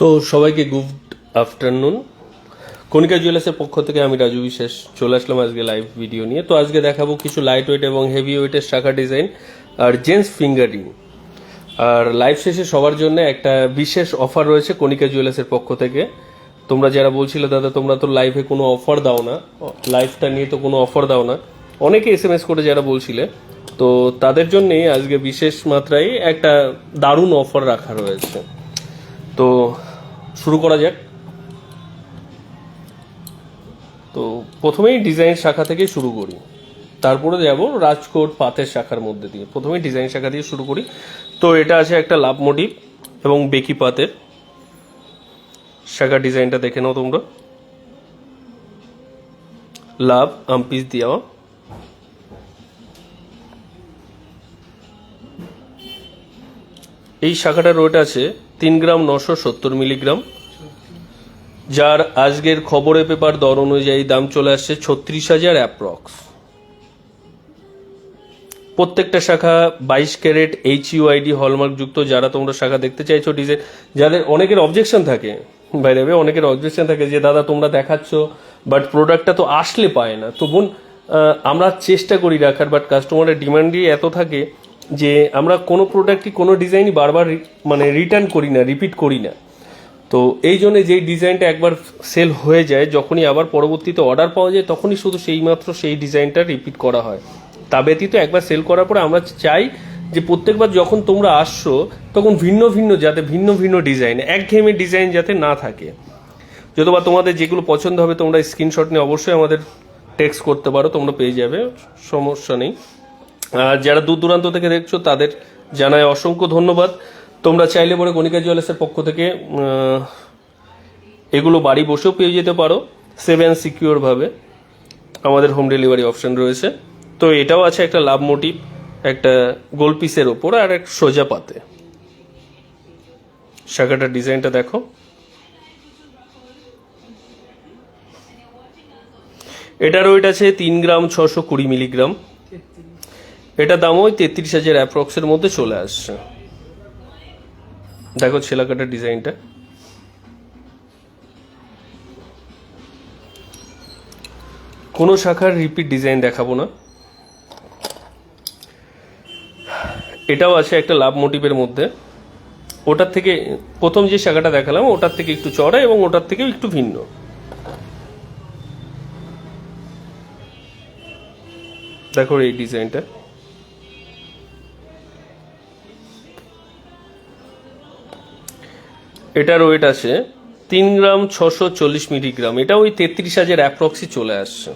তো সবাইকে good afternoon কণিকা জুয়েলার্সের পক্ষ থেকে আমি রাজু বিশেষ চলে আসলাম আজকে লাইভ ভিডিও নিয়ে। তো আজকে দেখাবো কিছু লাইট ওয়েট এবং হেভি ওয়েটের শাখা ডিজাইন আর জেন্টস ফিঙ্গারিং আর লাইভ শেষে সবার জন্য একটা বিশেষ অফার রয়েছে কণিকা জুয়েলার্সের পক্ষ থেকে। তোমরা যারা বলছিলে, দাদা, তোমরা তো লাইভে কোনো অফার দাও না। লাইভটা নিয়ে তো কোনো অফার দাও না। অনেকে এস এম এস করে যারা বলছিলে, তো তাদের জন্যই আজকে বিশেষ মাত্রায় একটা দারুণ অফার রাখা রয়েছে। তো শুরু করা যাক। তো প্রথমেই ডিজাইন শাখা থেকে শুরু করি। তারপরে যাব রাজকোট পাতের শাখার মধ্যে দিয়ে। প্রথমেই ডিজাইন শাখা দিয়ে শুরু করি। তো এটা আছে একটা লাভ মোটিভ এবং বেকি পাতের শাখা ডিজাইনটা দেখে নাও তোমরা। লাভ আমপিস দেওয়া। এই শাখাটার ওয়েট আছে তিন গ্রাম নশো সত্তর মিলিগ্রাম, যার আজকের খবরে পেপার দর অনুযায়ী দাম চলে আসছে ছত্রিশ হাজার অ্যাপ্রক্স। প্রত্যেকটা শাখা বাইশ ক্যারেট এইচ ইউআইডি হলমার্ক যুক্ত যারা তোমরা শাখা দেখতে চাইছো ডিজাইন যাদের অনেকের অবজেকশন থাকে বাইরে অনেকের অবজেকশন থাকে যে, দাদা, তোমরা দেখাচ্ছ বাট প্রোডাক্টটা তো আসলে পায় না। তো বোন আমরা চেষ্টা করি রাখার বাট কাস্টমারের ডিমান্ডই এত থাকে যে আমরা কোনো প্রোডাক্টই কোনো ডিজাইনই বারবার মানে রিটার্ন করি না রিপিট করি না। তো এই জন্য যেই ডিজাইনটা একবার সেল হয়ে যায়, যখনই আবার পরবর্তীতে অর্ডার পাওয়া যায়, তখনই শুধু সেই মাত্র সেই ডিজাইনটা রিপিট করা হয়। তা ব্যতীত একবার সেল করার পরে আমরা চাই যে প্রত্যেকবার যখন তোমরা আসছো, তখন ভিন্ন ভিন্ন যাতে ভিন্ন ভিন্ন ডিজাইন একঘেয়েমি ডিজাইন যাতে না থাকে। যতবা তোমাদের যেগুলো পছন্দ হবে, তোমরা স্ক্রিনশট নিয়ে অবশ্যই আমাদের টেক্সট করতে পারো, তোমরা পেয়ে যাবে, সমস্যা নেই। যারা দূর দূরান্ত থেকে দেখছ, তাদের জানায় অসংখ্য ধন্যবাদ। তোমরা চাইলে পরে কণিকা জুয়েলার্সের পক্ষ থেকে এগুলো বাড়ি বসেও পেয়ে যেতে পারো সেভেন সিকিউর ভাবে। আমাদের হোম ডেলিভারি অপশন রয়েছে। তো এটাও আছে একটা লাভ মোটিভ একটা গোল পিসের ওপর আর এক সোজা পাতে। শাখাটার ডিজাইনটা দেখো। এটার ওয়েট আছে তিন গ্রাম ছশো কুড়ি মিলিগ্রাম এটা দাম ওই তেত্রিশ হাজার অ্যাপ্রক্সের মধ্যে চলে আসছে। দেখো ছেলাকাটার ডিজাইনটা। কোনো শাখার রিপিট ডিজাইন দেখাবো না। এটাও আছে একটা লাভ মোটিভের মধ্যে। ওটার থেকে প্রথম যে শাখাটা দেখালাম, ওটার থেকে একটু চড়া এবং ওটার থেকেও একটু ভিন্ন। দেখো এই ডিজাইনটা। এটার ওয়েট আছে তিন গ্রাম ছশো চল্লিশ মিলিগ্রাম। এটা ওই তেত্রিশ হাজার অ্যাপ্রক্সি চলে আসছে।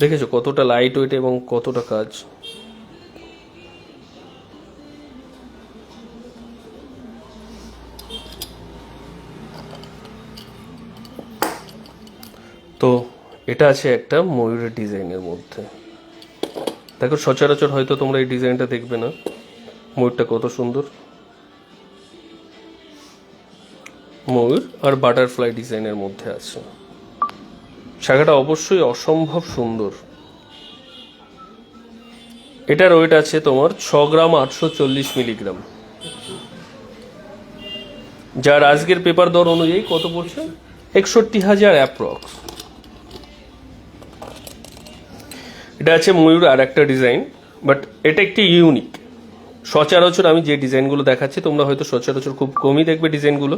দেখেছ কতটা লাইট ওয়েট এবং কতটা কাজ? তো এটা আছে একটা ময়ূরের ডিজাইনের মধ্যে। দেখো সচরাচর হয়তো তোমরা এই ডিজাইনটা দেখবে না। ময়ূরটা কত সুন্দর। ময়ূর আর বাটারফ্লাই ডিজাইনের মধ্যে আছে। শাখাটা অবশ্যই অসম্ভব সুন্দর। এটার ওয়েট আছে তোমার ছ গ্রাম আটশো চল্লিশ মিলিগ্রাম। যার আজকের পেপার দর অনুযায়ী কত পড়ছে? একষট্টি হাজার অ্যাপ্রক্স এটা আছে ময়ূর আর একটা ডিজাইন বাট এটা একটি ইউনিক সচরাচর আমি যে ডিজাইনগুলো দেখাচ্ছি, তোমরা হয়তো সচরাচর খুব কমই দেখবে ডিজাইনগুলো।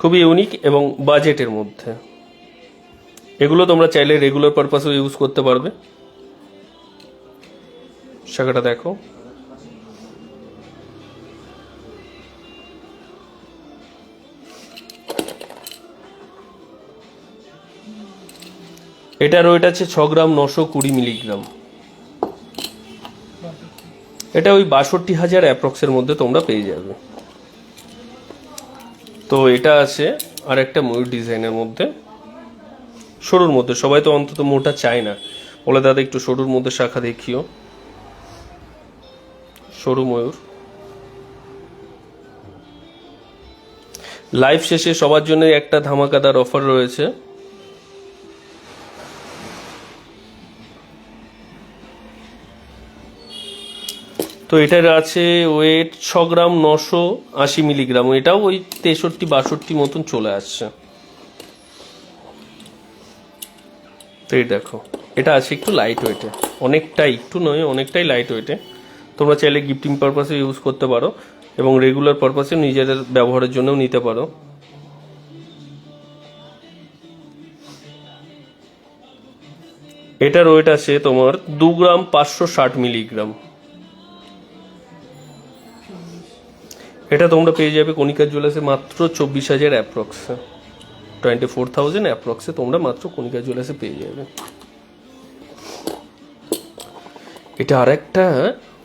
খুবই ইউনিক এবং বাজেটের মধ্যে। এগুলো তোমরা চাইলে রেগুলার পারপাসেও ইউজ করতে পারবে। শাখাটা দেখো। এটার ওয়েট আছে ছ গ্রাম নশো কুড়ি মিলিগ্রাম। এটা ওই বাষট্টি হাজার অ্যাপ্রক্সের মধ্যে তোমরা পেয়ে যাবে। তো এটা আছে আর একটা ময়ূর ডিজাইনের মধ্যে। সরুর মধ্যে, সবাই তো অন্তত মোটা চায় না। বলে দাদা একটু সরুর মধ্যে শাখা দেখিও। সরু ময়ূর। লাইভ শেষে সবার জন্য একটা ধামাকাদার অফার রয়েছে। তো এটার আছে ওয়েট ছ গ্রাম নশো আশি মিলিগ্রাম। এটাও ওই তেষট্টি, বাষট্টি মতন চলে আসছে। তো এই দেখো, এটা আছে একটু লাইট ওয়েটে অনেকটাই, একটু নয়, অনেকটাই লাইট ওয়েটে তোমরা চাইলে গিফটিং পারপাসে ইউজ করতে পারো এবং রেগুলার পারপাসে নিজেদের ব্যবহারের জন্যও নিতে পারো। এটার ওয়েট আছে তোমার দু গ্রাম পাঁচশো ষাট মিলিগ্রাম। এটা তোমরা পেয়ে যাবে কণিকার জুয়েলার্সে মাত্র চব্বিশ হাজার approx twenty four thousand approx তোমরা মাত্র কণিকার জুয়েলার্সে পেয়ে যাবে। এটা আরেকটা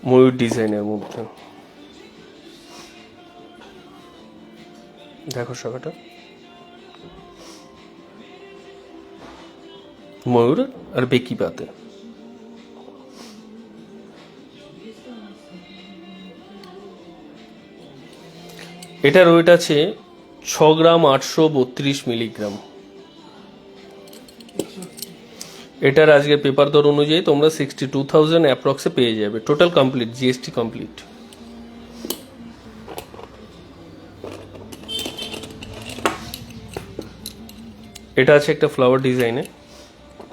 ময়ূর ডিজাইনের মধ্যে। দেখো শাখাটা ময়ূর আর বেকি পাতে। এটার ওয়েট আছে ছ গ্রাম আটশো বত্রিশ মিলিগ্রাম। এটার আজকে পেপার দর অনুযায়ী তোমরা সিক্সটি টু থাউজেন্ড অ্যাপ্রক্সে পেয়ে যাবে। টোটাল কমপ্লিট জিএসটি কমপ্লিট এটা আছে একটা ফ্লাওয়ার ডিজাইনে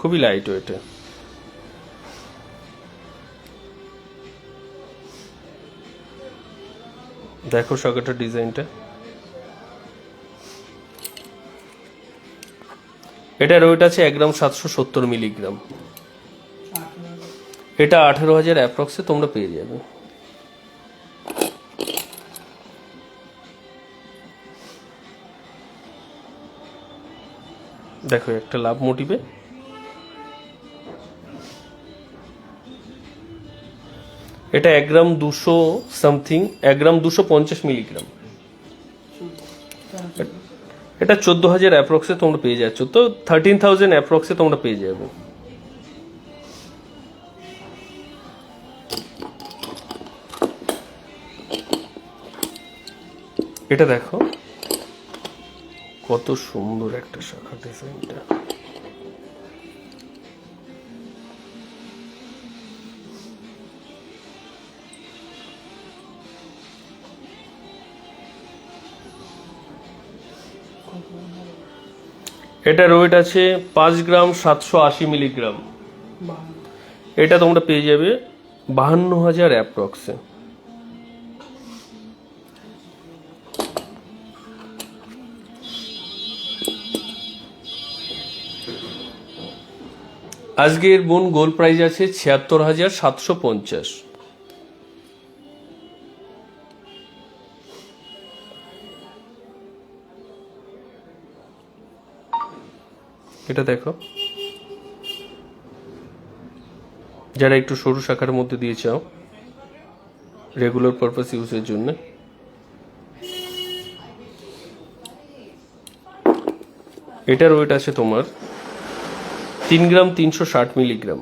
খুবই লাইট ওয়েটে দেখো সকেটের ডিজাইনটা। এটার ওয়েট আছে এক গ্রাম সাতশো সত্তর মিলিগ্রাম। এটা আঠেরো হাজার অ্যাপ্রক্সে তোমরা পেয়ে যাবে। দেখো একটা লাভ মোটিভে এটা এক গ্রাম দুশো সামথিং এক গ্রাম দুশো পঞ্চাশ মিলিগ্রাম এটা চোদ্দ হাজার অ্যাপ্রক্সে তোমরা পেয়ে যাচ্ছ। তো থার্টিন থাউজেন্ড অ্যাপ্রক্সে তোমরা পেয়ে যাবে। এটা দেখো, কত সুন্দর একটা শাখা ডিজাইনটা এটার ওয়েট আছে পাঁচ গ্রাম সাতশো আশি মিলিগ্রাম। এটা তোমরা পেয়ে যাবে বাহান্ন হাজার অ্যাপ্রক্সে। আজকের বোন গোল প্রাইজ আছে ছিয়াত্তর হাজার সাতশো পঞ্চাশ। এটা দেখো। যারা একটু সরু শাখার মধ্যে দিয়ে চাও রেগুলার পারপাস ইউজের জন্য। এটার ওয়েট আছে তোমার তিন গ্রাম তিনশো ষাট মিলিগ্রাম।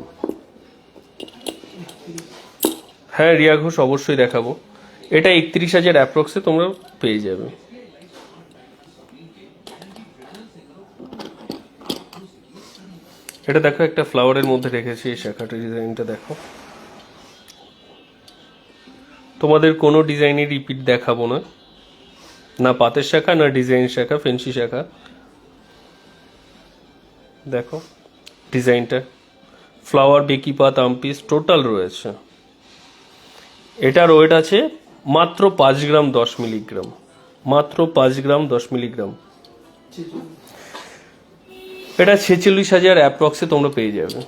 হ্যাঁ রিয়া ঘোষ অবশ্যই দেখাবো। এটা একত্রিশ হাজার অ্যাপ্রক্সে তোমরা পেয়ে যাবে। এটা দেখো, একটা ফ্লাওয়ারের মধ্যে রেখেছি, এই শাখাটা ডিজাইনটা দেখো। তোমাদের কোনো ডিজাইনই রিপিট দেখাবো না। না পাতের শাখা, না ডিজাইন শাখা ফেন্সি শাখা। দেখো ডিজাইনটা ফ্লাওয়ার বেকি পাত আম্পিস টোটাল রয়েছে। এটার ওয়েট আছে মাত্র পাঁচ গ্রাম দশ মিলিগ্রাম। মাত্র পাঁচ গ্রাম দশ মিলিগ্রাম। এটা ছেচল্লিশ হাজার অ্যাপ্রক্সে তোমরা পেয়ে যাবে।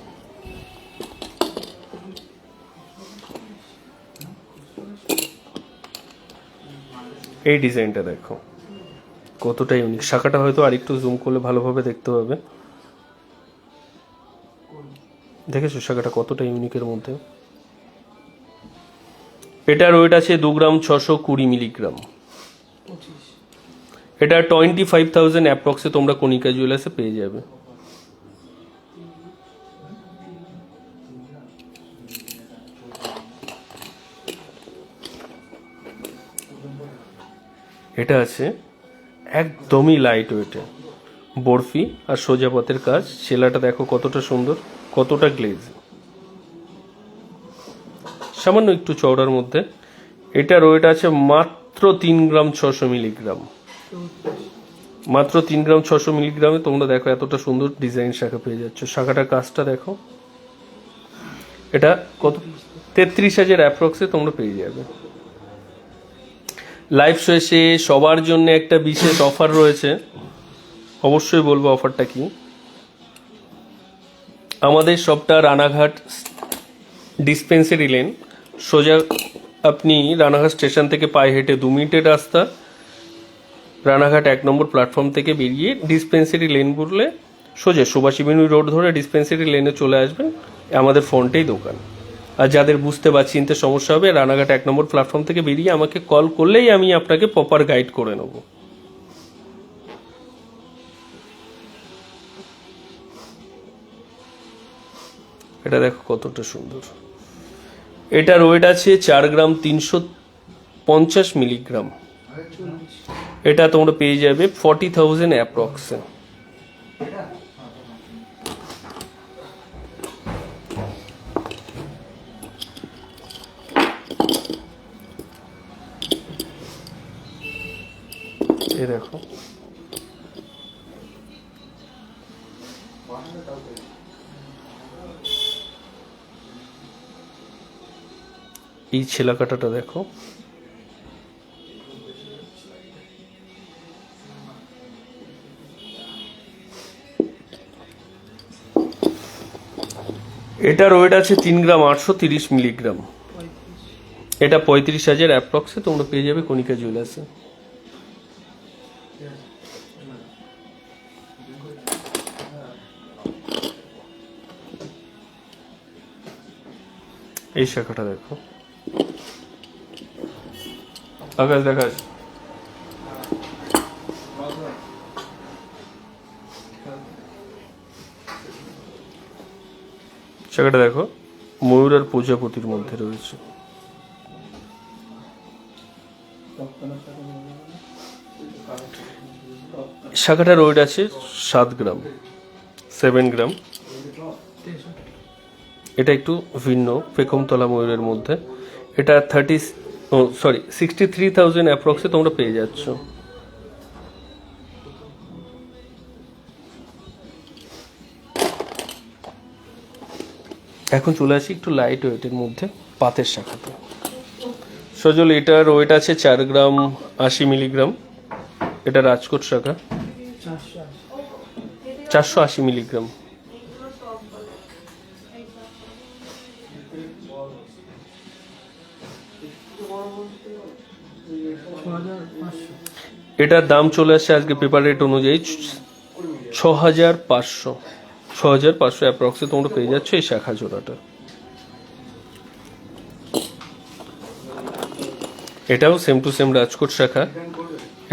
এই ডিজাইনটা দেখো। কতটা ইউনিক শাখাটা হয়তো আরেকটু জুম করলে ভালোভাবে দেখতে পাবে। দেখেছ শাখাটা কতটা ইউনিকের মধ্যে? এটার ওয়েট আছে দু গ্রাম ছশো কুড়ি মিলিগ্রাম এটা টোয়েন্টি ফাইভ থাউজেন্ড অ্যাপ্রক্সে তোমরা কণিকা জুয়েলার্সে পেয়ে যাবে। এটা আছে একদমই লাইট ওয়েটে বরফি আর সোজা পথের কাজ। সেলাটা দেখো কতটা সুন্দর, কতটা গ্লেজ সামান্য একটু চওড়ার মধ্যে। এটার ওয়েট আছে মাত্র তিন গ্রাম ছশো মিলিগ্রাম। মাত্র তিন গ্রাম ছশো মিলিগ্রামে তোমরা দেখো এতটা সুন্দর ডিজাইন শাখা পেয়ে যাচ্ছ। শাখাটার কাজটা দেখো। এটা কত? তেত্রিশ হাজার অ্যাপ্রক্সে তোমরা পেয়ে যাবে। লাইভ শেষে সবার জন্য একটা বিশেষ অফার রয়েছে। অবশ্যই বলব অফারটা কি? আমাদের সবটা রানাঘাট ডিসপেন্সারি লেন সোজা আপনি রানাঘাট স্টেশন থেকে পায়ে হেঁটে দু মিনিটের রাস্তা। রানাঘাট এক নম্বর প্ল্যাটফর্ম থেকে বেরিয়ে ডিসপেন্সারি লেন ঘুরলে সোজা সুভাষী বেনু রোড ধরে ডিসপেন্সারি লেনে চলে আসবেন। আমাদের ফোনটাই দোকান। আর যাদের বুঝতে বা চিনতে সমস্যা হবে, রানাঘাট এক নম্বর প্ল্যাটফর্ম থেকে বেরিয়ে আমাকে কল করলেই আমি আপনাকে প্রপার গাইড করে নেব। এটা দেখো কতটা সুন্দর। এটার ওয়েট আছে চার গ্রাম তিনশো পঞ্চাশ মিলিগ্রাম। এটা তোমরা পেয়ে যাবে ফর্টি থাউজেন্ড অ্যাপ্রক্সে এই দেখো। এই ছেলা কাটাটা দেখো। এটার ওয়েট আছে তিন গ্রাম আটশো তিরিশ মিলিগ্রাম। এটা পঁয়ত্রিশ হাজার অ্যাপ্রক্সে তোমরা পেয়ে যাবে কণিকা জুয়েলার্সে এই শাখাটা দেখো। আকাশ, দেখাস? শাখাটা দেখো ময়ূর আর প্রজাপতির মধ্যে রয়েছে। শাখাটার ওয়েট আছে সাত গ্রাম সেভেন গ্রাম। এটা একটু ভিন্ন, পেখমতলা ময়ূরের মধ্যে। এটা thirty sorry sixty three thousand approx তোমরা পেয়ে যাচ্ছ। এখন চলে আসি একটু লাইট ওয়েটের মধ্যে পাতের শাখাতে। সজল, এটার ওয়েট আছে চার গ্রাম আশি মিলিগ্রাম এটা রাজকোট শাখা। চারশো আশি মিলিগ্রাম এটার দাম চলে আসছে আজকে পেপার রেট অনুযায়ী ছ হাজার পাঁচশো। ছ হাজার পাঁচশো অ্যাপ্রক্সে তোমরা পেয়ে যাচ্ছ এই শাখা জোড়াটা। এটাও সেম টু সেম রাজকোট শাখা।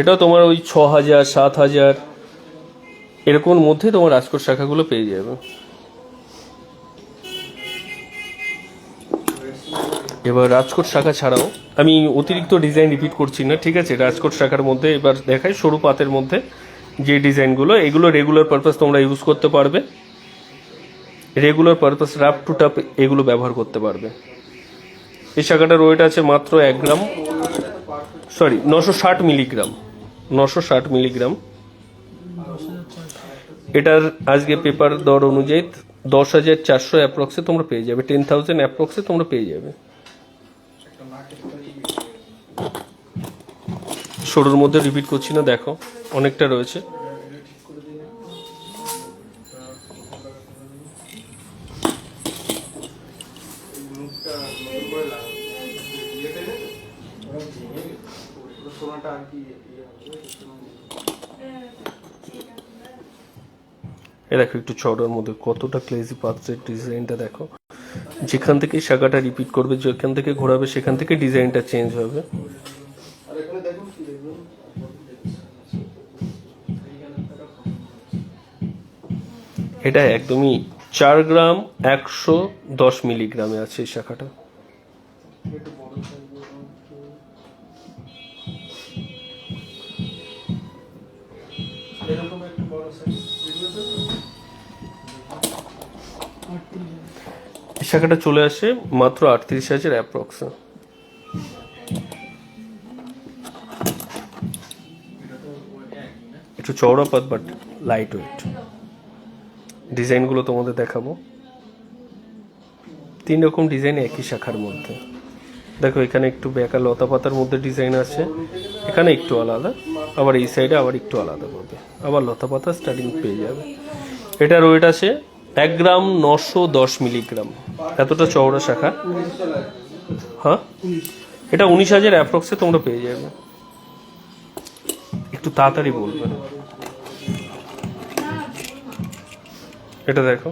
এটাও তোমার ওই ছ হাজার, সাত হাজার, এরকম মধ্যে তোমার রাজকোট শাখাগুলো পেয়ে যাবে। এবার রাজকোট শাখা ছাড়াও, আমি অতিরিক্ত ডিজাইন রিপিট করছি না, ঠিক আছে? রাজকোট শাখার মধ্যে এবার দেখাই, সরু পাতের মধ্যে যে ডিজাইনগুলো এগুলো রেগুলার পারপাস তোমরা ইউজ করতে পারবে। রেগুলার পারপাস রাফ টু টাপ এগুলো ব্যবহার করতে পারবে। এই শাখাটার ওয়েট আছে মাত্র এক গ্রাম সরি নশো ষাট মিলিগ্রাম নশো ষাট মিলিগ্রাম এটার আজকে পেপার দর অনুযায়ী দশ হাজার চারশো অ্যাপ্রক্সে তোমরা পেয়ে যাবে টেন থাউজেন্ড অ্যাপ্রক্সে তোমরা পেয়ে যাবে। সরুর মধ্যে রিপিট করছি না, দেখো, অনেকটা রয়েছে। এ দেখো একটু চড়ার মধ্যে কতটা ক্লেজি পাত্রের ডিজাইনটা দেখো। যেখান থেকে শাখাটা রিপিট করবে যেখান থেকে ঘোরাবে সেখান থেকে ডিজাইনটা চেঞ্জ হবে। এটা একদমই চার গ্রাম একশো দশ মিলিগ্রামে আছে এই শাখাটা। শাখাটা চলে আসে মাত্র আটত্রিশ হাজার অ্যাপ্রক্স। একটু চওড়া পাত বাট লাইট ওয়েট ডিজাইনগুলো তোমাদের দেখাবো। তিন রকম ডিজাইন একই শাখার মধ্যে। দেখো, এখানে একটু বেকা লতা পাতার মধ্যে ডিজাইন আছে। এখানে একটু আলাদা, আবার এই সাইডে আবার একটু আলাদা পাবে আবার লতা পাতা স্টার্টিং পেয়ে যাবে। এটার ওয়েট আছে এক গ্রাম নশো দশ মিলিগ্রাম। এতটা চওড়া শাখা। হ্যাঁ? এটা উনিশ হাজার অ্যাপ্রক্সে তোমরা পেয়ে যাবে। একটু তাড়াতাড়ি বলবে। এটা দেখো।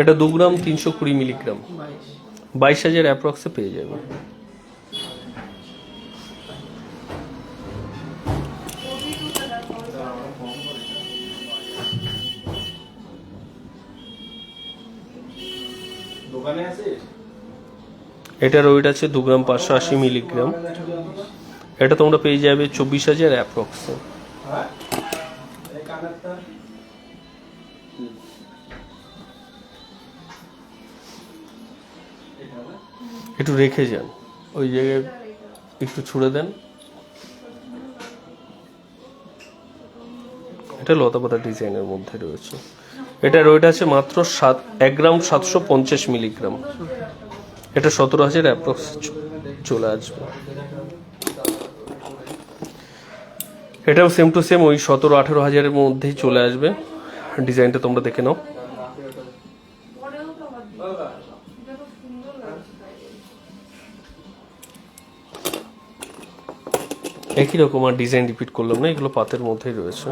এটা দু গ্রাম তিনশো কুড়ি মিলিগ্রাম। বাইশ হাজার অ্যাপ্রক্সে পেয়ে যাবে। এটার ওয়েট আছে দু গ্রাম পাঁচশো আশি মিলিগ্রাম। এটা তোমরা পেয়ে যাবে চব্বিশ হাজার অ্যাপ্রক্সে একটু রেখে যান। ওই জায়গায় একটু ছুড়ে দেন। এটা লতাপাতা ডিজাইনের মধ্যে রয়েছে। এটা ওয়েট আছে মাত্র সাত, এক গ্রাম সাতশো পঞ্চাশ মিলিগ্রাম। এটা সতেরো হাজার অ্যাপ্রক্স চলে আসবে। এটাও সেম টু সেম ওই সতেরো, আঠেরো হাজারের মধ্যেই চলে আসবে। ডিজাইনটা তোমরা দেখে নাও। একই রকম আর ডিজাইন রিপিট করলাম না, এগুলো পাতের মধ্যেই রয়েছে।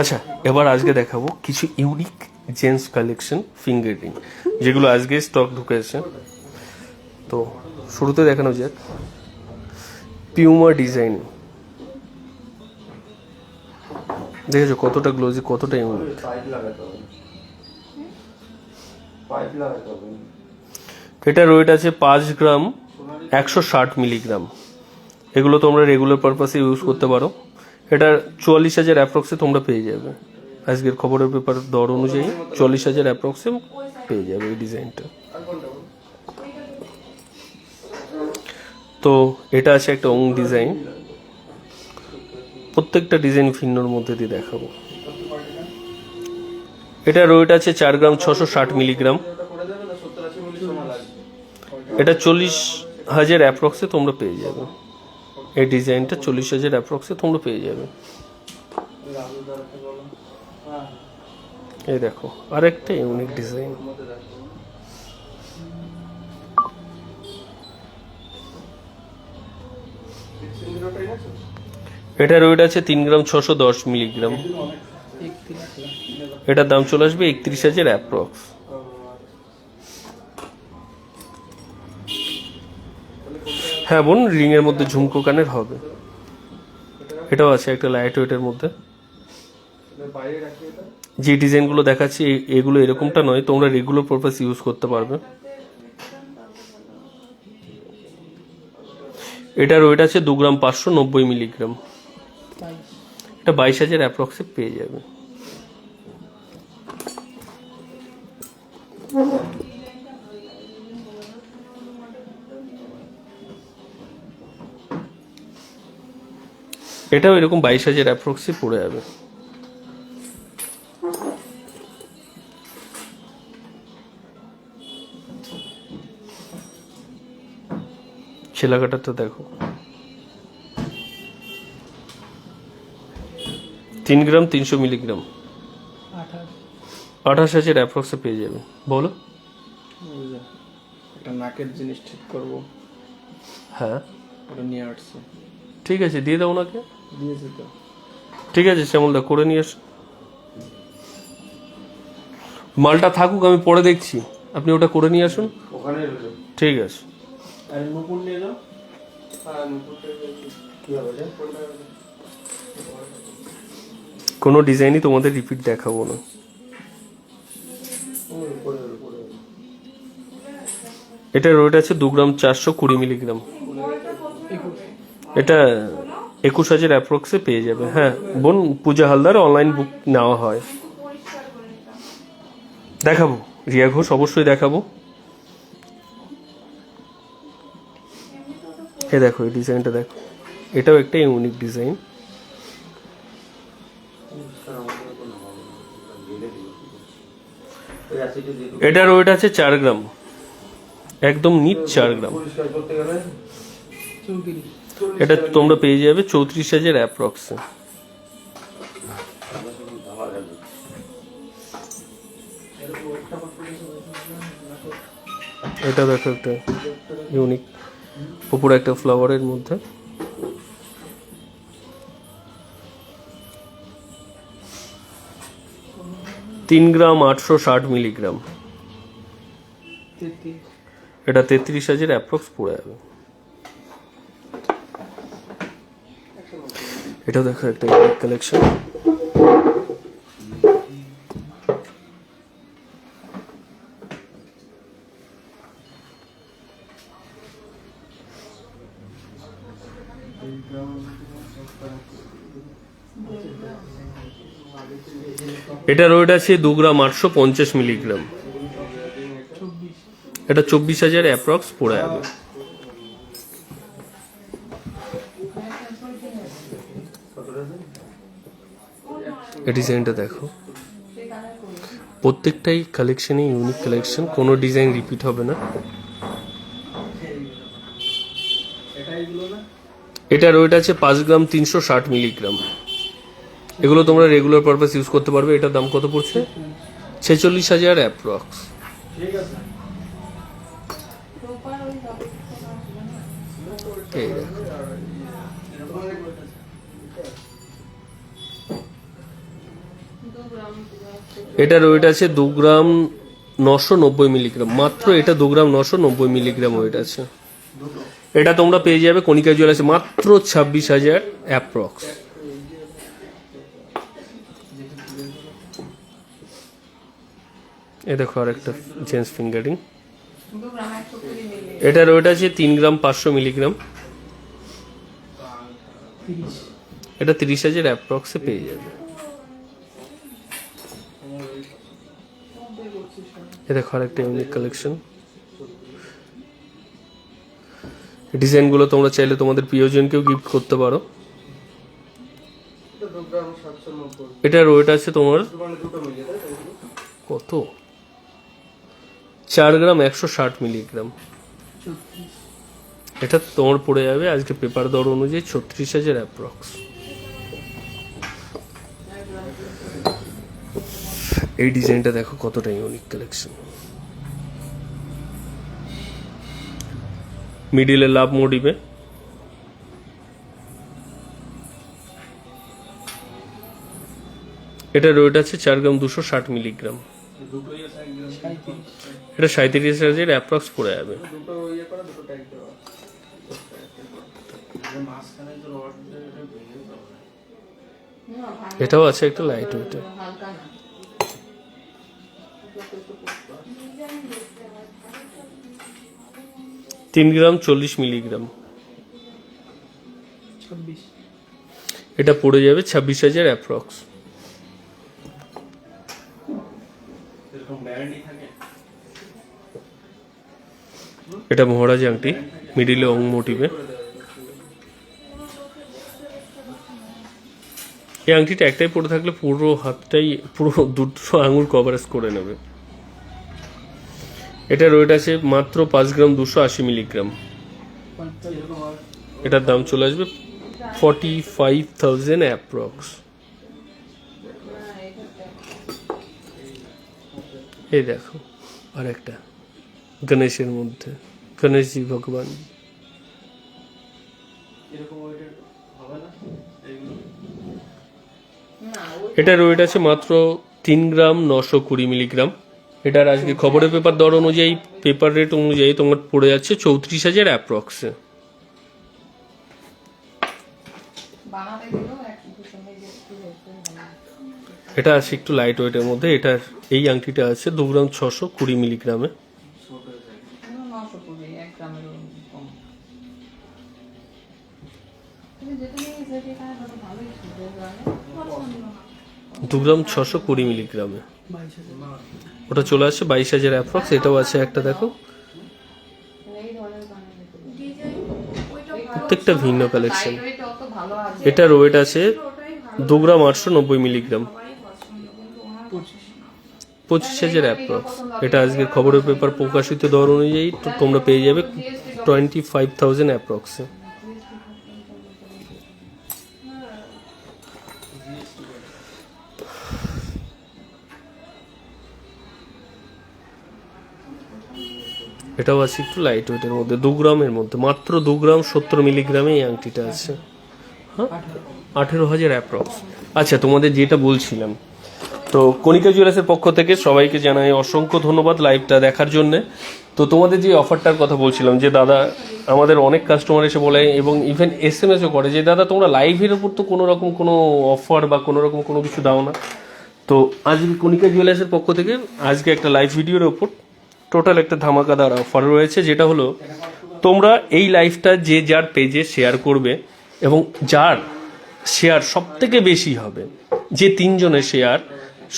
আচ্ছা এবার আজকে দেখাবো কিছু unique gents collection finger ring যেগুলো আজকে স্টক ঢুকেছে। তো শুরুতে দেখানো যাক। পিউমা ডিজাইন দেখেছ কতটা গ্লোজি কতটা ইউনিক এটার ওয়েট আছে পাঁচ গ্রাম একশো ষাট মিলিগ্রাম এগুলো তোমরা রেগুলার পারপাসে ইউজ করতে পারো। এটার চুয়াল্লিশ হাজার অ্যাপ্রক্সে তোমরা পেয়ে যাবে। আজকের খবরের পেপার দর অনুযায়ী চল্লিশ হাজার অ্যাপ্রক্সে পেয়ে যাবে এই ডিজাইনটা তো এটা আছে একটা অং ডিজাইন। প্রত্যেকটা ডিজাইন ভিন্নর মধ্যে দিয়ে দেখাবো। এটা রোয়েট আছে চার গ্রাম ছশো ষাট মিলিগ্রাম। এটা চল্লিশ হাজার অ্যাপ্রক্সে তোমরা পেয়ে যাবে। এই ডিজাইনটা চল্লিশ হাজার অ্যাপ্রক্সে তোমরা পেয়ে যাবে। এই দেখো, আরেকটা ইউনিক ডিজাইন। এটার ওয়েট আছে তিন গ্রাম ছশো দশ মিলিগ্রাম। এটার দাম চলে আসবে একত্রিশ হাজার অ্যাপ্রক্স হ্যাঁ বোন রিং এর মধ্যে ঝুমকো কানের হবে। এটাও আছে একটা লাইট ওয়েটের মধ্যে। যে ডিজাইনগুলো দেখাচ্ছি এগুলো এরকমটা নয়, তোমরা রেগুলার পারপাস ইউজ করতে পারবে। এটার ওয়েট আছে দু গ্রাম পাঁচশো নব্বই মিলিগ্রাম এটা বাইশ হাজার অ্যাপ্রক্সে পেয়ে যাবে। এটাও এরকম বাইশ হাজার অ্যাপ্রক্সে পড়ে যাবে। ছেলাকাটাটা দেখো। তিন গ্রাম তিনশো মিলিগ্রাম। আঠাশ হাজার অ্যাপ্রক্সে পেয়ে যাবে। বলো। একটা নাকের জিনিস ঠিক করব। হ্যাঁ। ওটা নিয়ে আসছে। ঠিক আছে দিয়ে দাও ওনাকে। দিয়েছে তো ঠিক আছে শ্যামলদা করে নিয়ে এস। মালটা থাকুক আমি পরে দেখছি। আপনি ওটা করে নিয়ে আসুন। ওখানে ঠিক আছে। আর নুপুর নিয়ে যাও। হ্যাঁ নুপুরটা কি হবে রে? কোনটা? কোনো ডিজাইনই তোমাদের রিপিট দেখাবো না। এটা ওয়েট আছে দু গ্রাম চারশো কুড়ি মিলিগ্রাম। এটা একুশ হাজার অ্যাপ্রক্সে পেয়ে যাবে। হ্যাঁ বোন পূজা হালদার অনলাইন বুক নেওয়া হয়। দেখাবো রিয়া ঘোষ অবশ্যই দেখাবো। এ দেখো, এই ডিজাইনটা দেখো। এটাও একটা ইউনিক ডিজাইন এটার ওয়েট আছে চার গ্রাম। একদম নিট চার গ্রাম। এটা তোমরা পেয়ে যাবে চৌত্রিশ হাজার অ্যাপ্রক্সে এটা দেখো একটা ইউনিক উপরে একটা ফ্লাওয়ারের মধ্যে। তিন গ্রাম আটশো ষাট মিলিগ্রাম। এটা তেত্রিশ হাজার অ্যাপ্রক্স পড়ে যাবে। এটা দেখো একটা কালেকশন এটার ওয়েট আছে দু গ্রাম আটশো পঞ্চাশ মিলিগ্রাম। এটা চব্বিশ হাজার অ্যাপ্রক্স পড়ে যাবে। ডিজাইনটা দেখো। প্রত্যেকটাই কালেকশনই ইউনিক কালেকশন কোনো ডিজাইন রিপিট হবে না। এটা ওয়েট আছে পাঁচ গ্রাম তিনশো ষাট মিলিগ্রাম। এগুলো তোমরা রেগুলার পারপাস ইউজ করতে পারবে, এটার দাম কত পড়ছে? ছেচল্লিশ হাজার অ্যাপ্রক্স এটার ওয়েট আছে দু গ্রাম নশো নব্বই মিলিগ্রাম মাত্র এটা দু গ্রাম নশো নব্বই মিলিগ্রাম ওয়েট আছে। এটা তোমরা পেয়ে যাবে কণিকা জুয়েলার্সে মাত্র ছাব্বিশ হাজার অ্যাপ্রক্স এ দেখো আর একটা জেন্টস ফিঙ্গারিং এটার ওয়েট আছে তিন গ্রাম পাঁচশো মিলিগ্রাম। এটা তিরিশ হাজার অ্যাপ্রক্সে পেয়ে যাবে। এ দেখো আর একটা ইউনিক কালেকশন ডিজাইনগুলো তোমরা চাইলে তোমাদের প্রিয়জনকেও গিফট করতে পারো। এটা এটার ওয়েট আছে তোমার মানে? কত? চার গ্রাম একশো ষাট মিলিগ্রাম। এটা তোমার পড়ে যাবে, আজকে পেপার দর অনুযায়ী ছত্রিশ হাজার অ্যাপ্রক্স এই ডিজাইনটা দেখো কতটা ইউনিক কালেকশন মিডিলে লাভ মোডিবে এটা ওয়েট আছে চার গ্রাম দুশো ষাট মিলিগ্রাম। এটা সাঁত্রিশ হাজার অ্যাপ্রক্স পড়ে যাবে। দুটো ইয়ে এটাও আছে একটা লাইট না। তিন গ্রাম চল্লিশ মিলিগ্রাম। এটা পড়ে যাবে ছাব্বিশ হাজার অ্যাপ্রক্স এরকম ব্যান্ডই থাকে এটা মহারাজ আংটি মিডিলে অং মোটিভে এই আংটিটা একটাই পরে থাকলে পুরো হাতটাই, পুরো দুটো আঙুল কভারেজ করে নেবে। এটা রয়েট আছে মাত্র পাঁচ গ্রাম দুশো আশি মিলিগ্রাম। এটার দাম চলে আসবে ফর্টি ফাইভ থাউজেন্ড অ্যাপ্রক্স এই দেখো আর একটা গণেশের মধ্যে। গণেশজি ভগবান। এরকম ওয়েটের হবে না? এইগুলো? না এটার ওয়েট আছে মাত্র তিন গ্রাম নশো কুড়ি মিলিগ্রাম। এটার আজকে খবরের পেপার দর অনুযায়ী পেপার রেট অনুযায়ী তোমার পড়ে যাচ্ছে চৌত্রিশ হাজার অ্যাপ্রক্সে এটা আছে একটু লাইট ওয়েটের মধ্যে এটার এই আংটিটা আছে দু গ্রাম ছশো কুড়ি মিলিগ্রামে। দু গ্রাম ছশো কুড়ি মিলিগ্রামে। ওটা চলে আসছে বাইশ হাজার অ্যাপ্রক্স, এটাও আছে একটা, দেখো। প্রত্যেকটা ভিন্ন কালেকশন এটার ওয়েট আছে দু গ্রাম আটশো নব্বই মিলিগ্রাম। পঁচিশ হাজার অ্যাপ্রক্স। এটা আজকের খবরের পেপার প্রকাশিত দর অনুযায়ী তোমরা পেয়ে যাবে টোয়েন্টি ফাইভ থাউজেন্ড অ্যাপ্রক্সে এটাও আছে একটু লাইট ওয়েটের মধ্যে। দু গ্রামের মধ্যে। মাত্র দু গ্রাম সত্তর মিলিগ্রামে এই আংটিটা আছে। হ্যাঁ? আঠেরো হাজার অ্যাপ্রক্স আচ্ছা তোমাদের যেটা বলছিলাম। তো কণিকা জুয়েলার্সের পক্ষ থেকে সবাইকে জানাই অসংখ্য ধন্যবাদ লাইভটা দেখার জন্য। তো তোমাদের যে অফারটার কথা বলছিলাম, যে দাদা আমাদের অনেক কাস্টমার এসে বলে, এবং ইভেন এস এম এসও করে, যে দাদা, তোমরা লাইভের উপর তো কোনো রকম কোনো অফার বা কোনো রকম কোনো কিছু দাও না। তো আজকে কণিকা জুয়েলার্সের পক্ষ থেকে আজকে একটা লাইভ ভিডিওর ওপর টোটাল একটা ধামাকাদার অফার রয়েছে, যেটা হলো তোমরা এই লাইভটা যে যার পেজে শেয়ার করবে এবং যার শেয়ার সব থেকে বেশি হবে, যে তিনজনের শেয়ার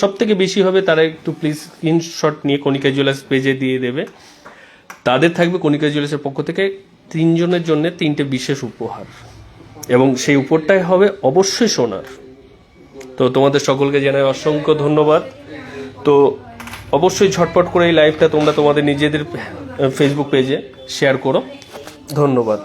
সব থেকে বেশি হবে, তারা একটু প্লিজ স্ক্রিনশট নিয়ে কণিকা জুয়েলার্স পেজে দিয়ে দেবে। তাদের থাকবে কণিকা জুয়েলার্সের পক্ষ থেকে তিনজনের জন্য তিনটে বিশেষ উপহার এবং সেই উপরটাই হবে অবশ্যই সোনার। তো তোমাদের সকলকে জানাই অসংখ্য ধন্যবাদ। তো অবশ্যই ঝটপট করে এই লাইভটা তোমরা তোমাদের নিজেদের ফেসবুক পেজে শেয়ার করো। ধন্যবাদ।